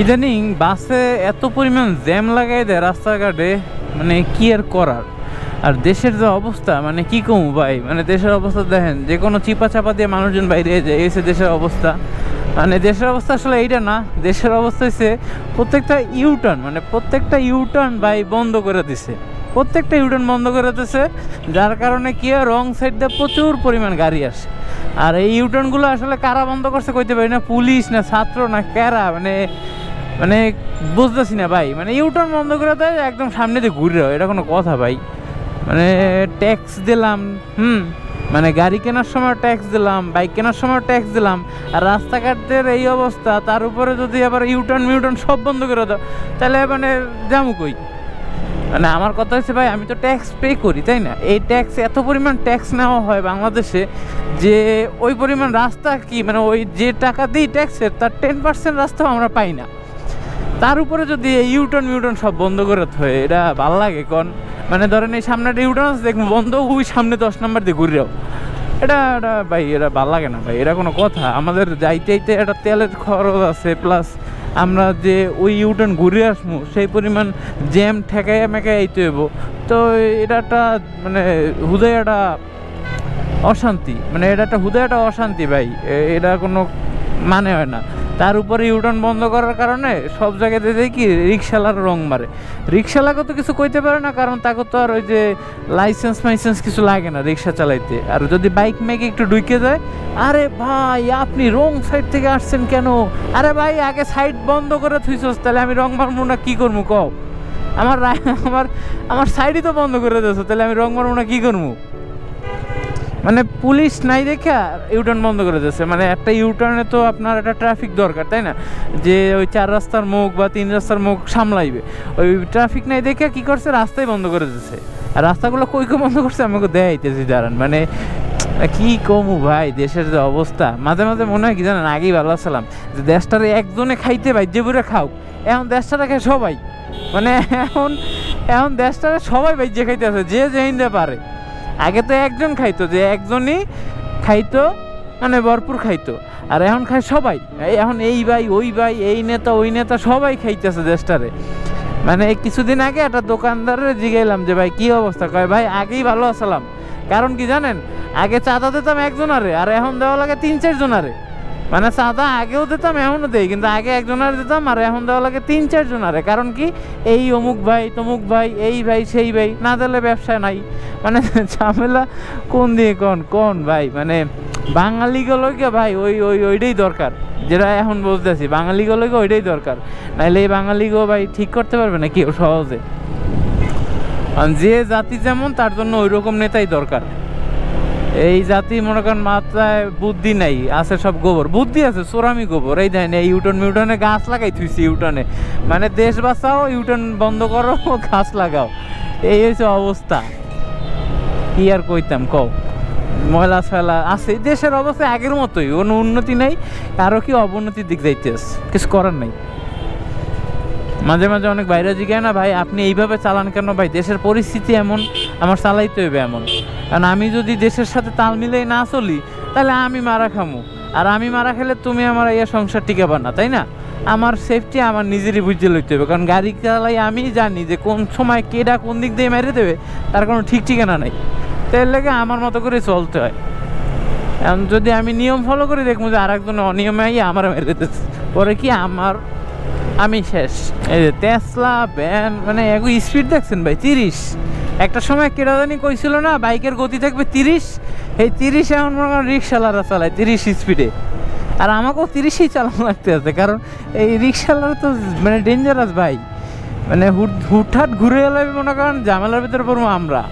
ইদানিং বাসে এত পরিমাণ জ্যাম লাগাই দেয় রাস্তাঘাটে মানে কি আর করার? আর দেশের যে অবস্থা মানে কি কমু ভাই? মানে দেশের অবস্থা দেখেন, যে কোনো চিপা চাপা দিয়ে মানুষজন বাইরে যায় এসে দেশের অবস্থা। মানে দেশের অবস্থা আসলে এইটা না, দেশের অবস্থা হচ্ছে প্রত্যেকটা ইউটার্ন মানে প্রত্যেকটা ইউটার্ন ভাই বন্ধ করে দিছে। প্রত্যেকটা ইউটার্ন বন্ধ করে দিছে, যার কারণে কি রং সাইড দিয়ে প্রচুর পরিমাণ গাড়ি আসে। আর এই ইউটার্নগুলো আসলে কারা বন্ধ করছে কইতে পারি না, পুলিশ না ছাত্র না কারা মানে মানে বুঝতেছি না ভাই। মানে ইউটার্ন বন্ধ করে দেয় একদম সামনে দিয়ে ঘুরে এটা কোনো কথা ভাই। মানে ট্যাক্স দিলাম, হুম? মানে গাড়ি কেনার সময় ট্যাক্স দিলাম বাইক কেনার সময় ট্যাক্স দিলাম, আর রাস্তাঘাটের এই অবস্থা, তার উপরে যদি আবার ইউটার্ন মিউটার্ন সব বন্ধ করে দাও, তাহলে মানে যাব কই? মানে আমার কথা হচ্ছে ভাই, আমি তো ট্যাক্স পে করি, তাই না? এই ট্যাক্স এত পরিমাণ ট্যাক্স নেওয়া হয় বাংলাদেশে যে ওই পরিমাণ রাস্তা কি মানে ওই যে টাকা দিই ট্যাক্সের তার টেন পার্সেন্ট রাস্তাও আমরা পাই না। তার উপরে যদি এই ইউটার্ন মিউটার্ন সব বন্ধ করে থয়, এটা ভালো লাগে, কোন মানে ধরেন এই সামনে একটা ইউটার্ন আছে, দেখব বন্ধ ওই সামনে দশ নম্বর দিয়ে ঘুরে এটা এটা ভাই, এটা ভালো লাগে না ভাই, এটা কোনো কথা। আমাদের যাইতে যাইতে একটা তেলের খরচ আছে প্লাস আমরা যে ওই ইউটার্ন ঘুরে আসব সেই পরিমাণ জ্যাম ঠেকাইয়া মেকাই আইতে হইব। তো এটা একটা মানে হুদয় একটা অশান্তি মানে এটা একটা হুদয় একটা অশান্তি ভাই এটা কোনো মানে হয় না। তার উপরে ইউটার্ন বন্ধ করার কারণে সব জায়গাতে দেখি রিক্সালার রং মারে। রিক্সালাকে তো কিছু কইতে পারে না, কারণ তাকে তো আর ওই যে লাইসেন্স মাইসেন্স কিছু লাগে না রিক্সা চালাইতে। আর যদি বাইক মেকে একটু ঢুকে যায়, আরে ভাই, আপনি রং সাইড থেকে আসছেন কেন? আরে ভাই, আগে সাইড বন্ধ করে থুইছস, তাহলে আমি রং মারবো না, কী করব কও? আমার আমার আমার সাইডই তো বন্ধ করে দিয়েছ, তাহলে আমি রং মারবো না, কী করব? মানে পুলিশ নাই দেখে ইউটার্ন বন্ধ করে দিয়েছে। মানে একটা ইউটার্নে তো আপনার একটা ট্রাফিক দরকার, তাই না? যে ওই চার রাস্তার মুখ বা তিন রাস্তার মুখ সামলাইবে। ওই ট্রাফিক নাই দেখে কি করছে? রাস্তাই বন্ধ করে দিয়েছে। আর রাস্তাগুলো কই কই বন্ধ করছে? আমাকে দেখাইতেছি দাঁড়ান। মানে কি কমু ভাই, দেশের যে অবস্থা। মাঝে মাঝে মনে হয় কি জানেন, আগেই ভালো আসলাম যে দেশটারে একজনে খাইতে ভাই যে বুড়ে খাও। এখন দেশটারে খায় সবাই। মানে এখন এখন দেশটারে সবাই ভাই যে খাইতে আছে যে যে হিন্দে পারে। আগে তো একজন খাইতো, যে একজনই খাইতো মানে ভরপুর খাইতো। আর এখন খায় সবাই। এখন এই ভাই, ওই ভাই, এই নেতা, ওই নেতা, সবাই খাইতেছে দেশটারে। মানে কিছুদিন আগে একটা দোকানদারের জিগাইলাম যে, ভাই, কি অবস্থা? কয়, ভাই, আগেই ভালো আসলাম কারণ কি জানেন? আগে চাঁদা দিতাম একজনারে, আর এখন দেওয়া লাগে তিন চার জনারে মানে চাঁদা আগেও দিতাম এখনও দেই, কিন্তু আগে একজনের দিতাম আর এখন দেওয়া লাগে তিন চার জনারে কারণ কি? এই অমুক ভাই, তমুক ভাই, এই ভাই, সেই ভাই, না দিলে ব্যবসা নাই। মানে ঝামেলা কোন দিয়ে কোন কোন ভাই? মানে বাঙালি গুলোকে ভাই, ওই ওই, ওইটাই দরকার। যেটা এখন বুঝতেছি বাঙালি গুলোকে ওইটাই দরকার। নাহলে এই বাঙালি গো ভাই ঠিক করতে পারবে না কেউ সহজে? যে জাতি যেমন, তার জন্য ওই রকম নেতাই দরকার। এই জাতি, মনে করেন মাত্রায় বুদ্ধি নাই, আছে সব গোবর। বুদ্ধি আছে, সোরামি গোবর, এই দেন, এই ইউটন মিউটনে গাছ লাগাই থুইছি ইউটনে। মানে দেশ বাঁচাও, ইউটন বন্ধ করো, গাছ লাগাও। এই হচ্ছে অবস্থা। কি আর কইতাম, কও? ময়লা ফেলা আছে দেশের অবস্থা আগের মতোই, কোনো উন্নতি নাই আরও কি অবনতির দিক যাইতেস কিছু করার নাই। মাঝে মাঝে অনেক বাইরে জিগায় না, ভাই, আপনি এইভাবে চালান কেন? ভাই, দেশের পরিস্থিতি এমন, আমার চালাইতে হবে এমন। কারণ আমি যদি দেশের সাথে তাল মিলাই না চলি, তাহলে আমি মারা খামু। আর আমি মারা খেলে তুমি আমার এই সংসার টিকাবা না, তাই না? আমার সেফটি আমার নিজেরই বুঝতে লইতে হবে। কারণ গাড়ি চালাই আমি জানি যে কোন সময় কেডা কোন দিক দিয়ে মেরে দেবে, তার কোনো ঠিক ঠিকানা নাই। তাই লেগে আমার মতো করে চলতে হয়। এখন যদি আমি নিয়ম ফলো করে দেখব যে আরেকজন অনিয়মে আইয়ে আমার মেরে দিতেছে, পরে কি আমার আমি শেষ। এই যে টেসলা ভ্যান মানে এগো স্পিড দেখছেন ভাই? তিরিশ। একটা সময় কেটা জানি কইছিল না, বাইকের গতি থাকবে তিরিশ। এই তিরিশ এখন মনে করেন রিক্সাওয়ালারা চালায়, তিরিশ স্পিডে আর আমাকেও তিরিশই চালানো লাগতে আছে, কারণ এই রিক্সাওয়ালারা তো মানে ডেঞ্জারাস ভাই। মানে হুট হুটহাট ঘুরে এলে মনে করেন ঝামেলার ভিতরে পড়ব আমরা।